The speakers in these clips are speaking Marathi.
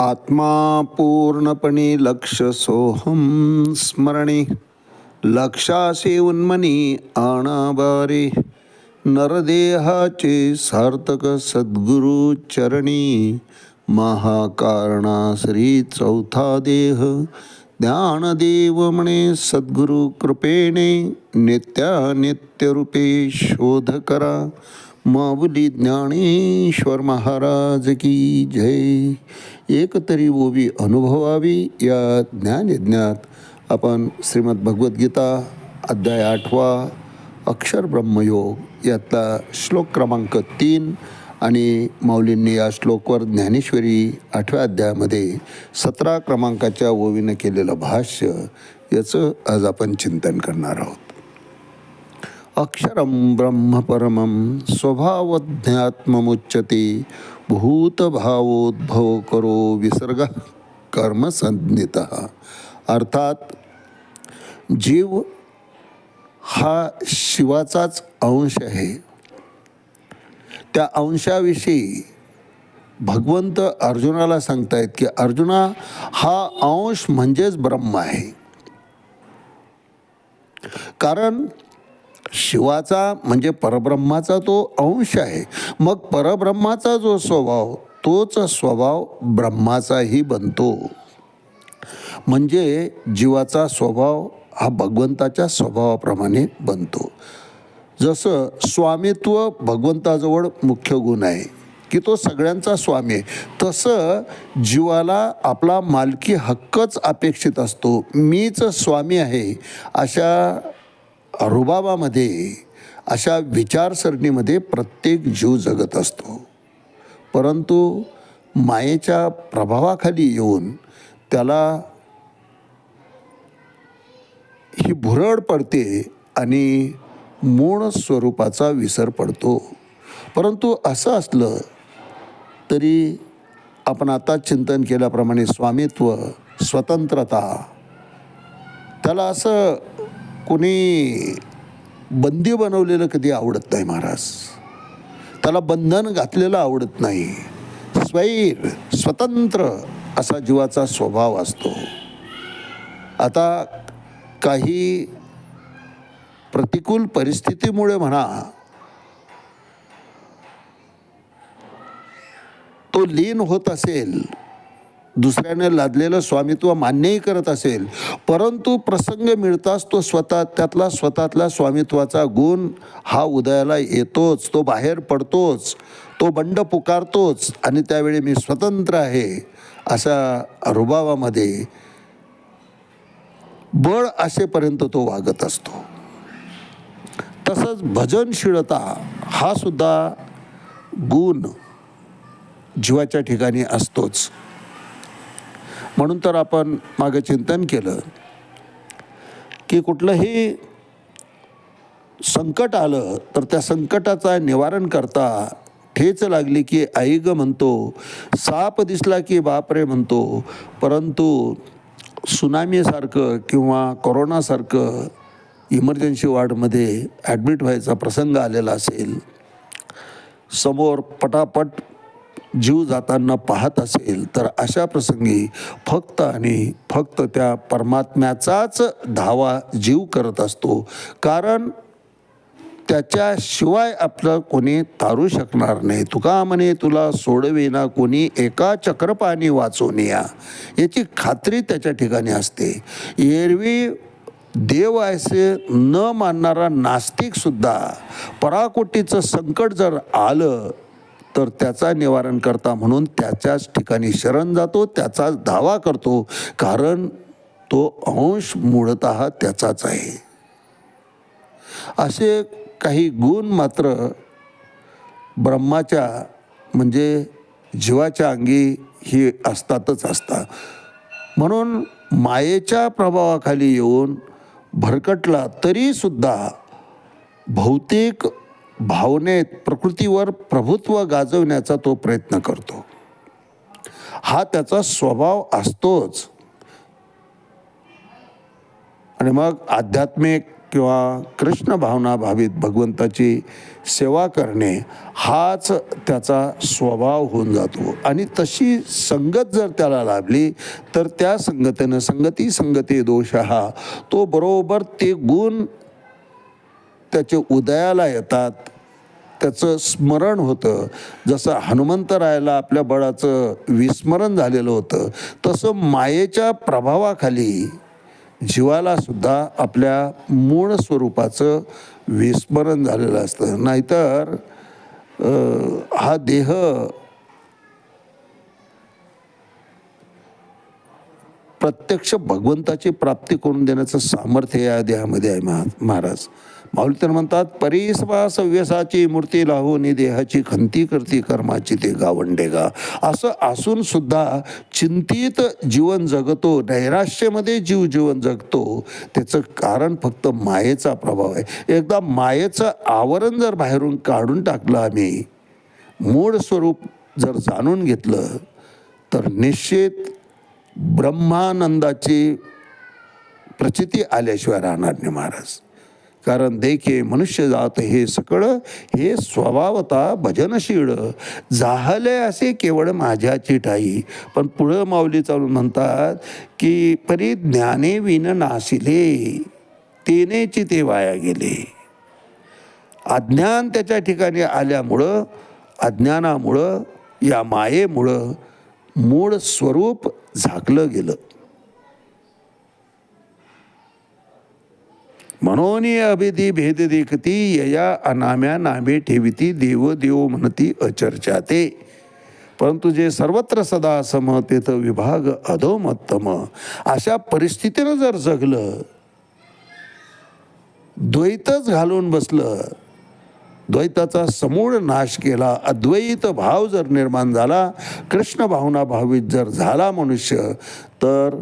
आत्मा पूर्णपणे लक्ष सोहम स्मरणे लक्षासे उन्मनी आणाबारे नरदेहाचे सार्थक सद्गुरु चरणी महाकारणा श्री चौथा देह ज्ञानदेव म्हणे सद्गुरु कृपेने नित्यानित्यरूपे शोध करा माऊली ज्ञानेश्वर महाराज की जय। एकतरी ओवी अनुभवावी या ज्ञानयज्ञात आपण श्रीमद भगवद्गीता अध्याय आठवा अक्षर ब्रह्मयोग यातला श्लोक क्रमांक तीन आणि माऊलींनी या श्लोकवर ज्ञानेश्वरी आठव्या अध्यायामध्ये सतरा क्रमांकाच्या ओवीनं केलेलं भाष्य याचं आज आपण चिंतन करणार आहोत. अक्षरं ब्रह्म परमं स्वभावज्ञात्ममुच्यते भूतभावोद्भव करो विसर्ग कर्मसंज्ञित अर्थात जीव हा शिवाचाच अंश आहे. त्या अंशाविषयी भगवंत अर्जुनाला सांगतायत की अर्जुना हा अंश म्हणजेच ब्रह्म आहे. कारण शिवाचा म्हणजे परब्रह्माचा तो अंश आहे. मग परब्रह्माचा जो स्वभाव तोच स्वभाव ब्रह्माचाही बनतो. म्हणजे जीवाचा स्वभाव हा भगवंताच्या स्वभावाप्रमाणे बनतो. जसं स्वामित्व भगवंताजवळ मुख्य गुण आहे की तो सगळ्यांचा स्वामी आहे. तसं जीवाला आपला मालकी हक्कच अपेक्षित असतो. मीच स्वामी आहे अशा रुबाबामध्ये अशा विचारसरणीमध्ये प्रत्येक जीव जगत असतो. परंतु मायेच्या प्रभावाखाली येऊन त्याला ही भुरळ पडते आणि मूळ स्वरूपाचा विसर पडतो. परंतु असं असलं तरी आपण आता चिंतन केल्याप्रमाणे स्वामित्व स्वतंत्रता त्याला असं कोणी बंदी बनवलेलं कधी आवडत नाही महाराज. त्याला बंधन घातलेलं आवडत नाही. स्वैर स्वतंत्र असा जीवाचा स्वभाव असतो. आता काही प्रतिकूल परिस्थितीमुळे म्हणा तो लीन होत असेल दुसऱ्याने लादलेलं स्वामित्व मान्यही करत असेल परंतु प्रसंग मिळताच तो स्वतः त्यातला स्वतःतला स्वामित्वाचा गुण हा उदयाला येतोच तो बाहेर पडतोच तो बंड पुकारतोच आणि त्यावेळी मी स्वतंत्र आहे अशा रुबावामध्ये बळ असेपर्यंत तो वागत असतो. तसंच भजनशीलता हा सुद्धा गुण जीवाच्या ठिकाणी असतोच. म्हणून तर आपण मागं चिंतन केलं की कुठलंही संकट आलं तर त्या संकटाचा निवारण करता ठेच लागली की आई ग म्हणतो साप दिसला की बापरे म्हणतो परंतु सुनामीसारखं किंवा कोरोनासारखं इमर्जन्सी वॉर्डमध्ये ॲडमिट व्हायचा प्रसंग आलेला असेल समोर पटापट जीव जाताना पाहत असेल तर अशा प्रसंगी फक्त आणि फक्त त्या परमात्म्याचाच धावा जीव करत असतो. कारण त्याच्याशिवाय आपलं कोणी तारू शकणार नाही. तुका म्हणे तुला सोडविना कोणी एका चक्रपाणी वाचून या. याची खात्री त्याच्या ठिकाणी असते. एरवी देव असे न मानणारा नास्तिकसुद्धा पराकोटीचं संकट जर आलं तर त्याचा निवारण करता म्हणून त्याच्याच ठिकाणी शरण जातो त्याचाच धावा करतो. कारण तो अंश मूळत त्याचाच आहे. असे काही गुण मात्र ब्रह्माच्या म्हणजे जीवाच्या अंगी ही असतातच असतात. म्हणून मायेच्या प्रभावाखाली येऊन भरकटला तरीसुद्धा भौतिक भावनेत प्रकृतीवर प्रभुत्व गाजवण्याचा तो प्रयत्न करतो. हा त्याचा स्वभाव असतोच. आणि मग आध्यात्मिक किंवा कृष्ण भावना भावित भगवंताची सेवा करणे हाच त्याचा स्वभाव होऊन जातो. आणि तशी संगत जर त्याला लाभली तर त्या संगतीनं संगती संगती दोष हा तो बरोबर ते गुण त्याचे उदयाला येतात त्याचं स्मरण होतं. जसं हनुमंतरायाला आपल्या बळाचं विस्मरण झालेलं होतं तसं मायेच्या प्रभावाखाली जीवाला सुद्धा आपल्या मूळ स्वरूपाचं विस्मरण झालेलं असतं. नाहीतर हा देह प्रत्यक्ष भगवंताची प्राप्ती करून देण्याचं सामर्थ्य या देहामध्ये आहे महा महाराज. माऊली तर म्हणतात परिसवा सव्यसाची मूर्ती लावून देहाची खंती करती कर्माची ते गावंडेगा असं असून सुद्धा चिंतित जीवन जगतो नैराश्यमध्ये जीव जीवन जगतो त्याचं कारण फक्त मायेचा प्रभाव आहे. एकदा मायेचं आवरण जर बाहेरून काढून टाकलं आम्ही मूळ स्वरूप जर जाणून घेतलं तर निश्चित ब्रह्मानंदाची प्रचिती आल्याशिवाय राहणार नाही महाराज. कारण देखे मनुष्य जात हे सकळ हे स्वभावता भजनशीळ. जाहले असे केवळ माझ्याची ठाई पण पुढं माऊली चालून म्हणतात की परी ज्ञाने विन नासिले. तेनेची ते वाया गेले. अज्ञान त्याच्या ठिकाणी आल्यामुळं अज्ञानामुळं या मायेमुळं मूळ स्वरूप झाकलं गेलं. म्हणून अभिधी भेद देखती यया अनाम्या नामे ठेविती देव देव म्हणती अचर्चाते परंतु जे सर्वत्र सदा सम विभाग अधोमत्तम अशा परिस्थितीनं जर जगलं द्वैतच घालून बसलं द्वैताचा समूळ नाश केला अद्वैत भाव जर निर्माण झाला कृष्ण भावना भावित जर झाला मनुष्य तर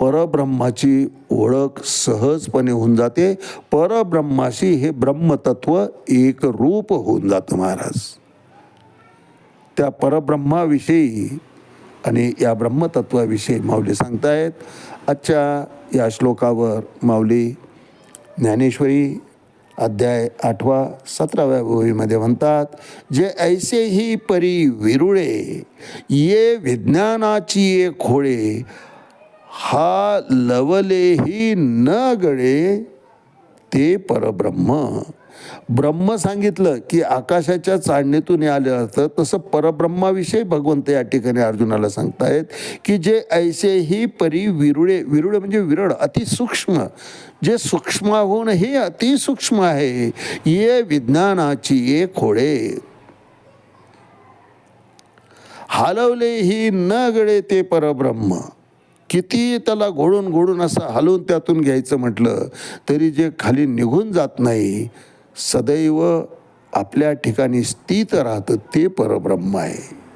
परब्रह्माची ओळख सहजपणे होऊन जाते. परब्रह्माशी हे ब्रह्मतत्व एक रूप होऊन जातं महाराज. त्या परब्रह्माविषयी आणि या ब्रह्मतत्वाविषयी माऊली सांगतायत. आजच्या या श्लोकावर माऊली ज्ञानेश्वरी अध्याय आठवा सतराव्या ओळीमध्ये म्हणतात जे ऐसे ही परी विरुळे ये विज्ञानाची ये खोळे हा लवलेही न गळे ते परब्रह्म. ब्रह्म सांगितलं की आकाशाच्या चाळणीतून आलं असतं तसं परब्रह्माविषयी भगवंत या ठिकाणी अर्जुनाला सांगतायत की जे ऐसे ही परी विरुळे विरुळे म्हणजे विरळ अतिसूक्ष्म जे सूक्ष्माहून हे अतिसूक्ष्म आहे ये विज्ञानाची ये खोळे हलवले ही न गळे ते परब्रह्म. किती त्याला घोडून घोडून असं हलवून त्यातून घ्यायचं म्हटलं तरी जे खाली निघून जात नाही सदैव आपल्या ठिकाणी स्थित राहतं ते परब्रह्म आहे.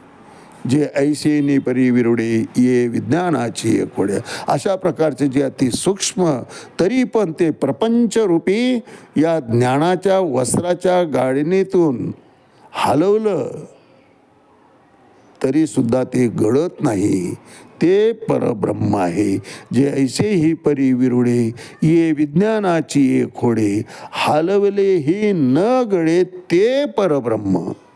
जे ऐसेनी परी विरुडे ये विज्ञानाची ये अशा प्रकारचे जे अति सूक्ष्म तरी पण ते प्रपंचरूपी या ज्ञानाच्या वस्त्राच्या गाडीनेतून हलवलं तरी सुद्धा ते गळत नाही. ते परब्रह्म आहे. जे ऐसे ही परी विरुडे ये विज्ञानाची ये खोडे हालवले ही न गळे ते परब्रह्म.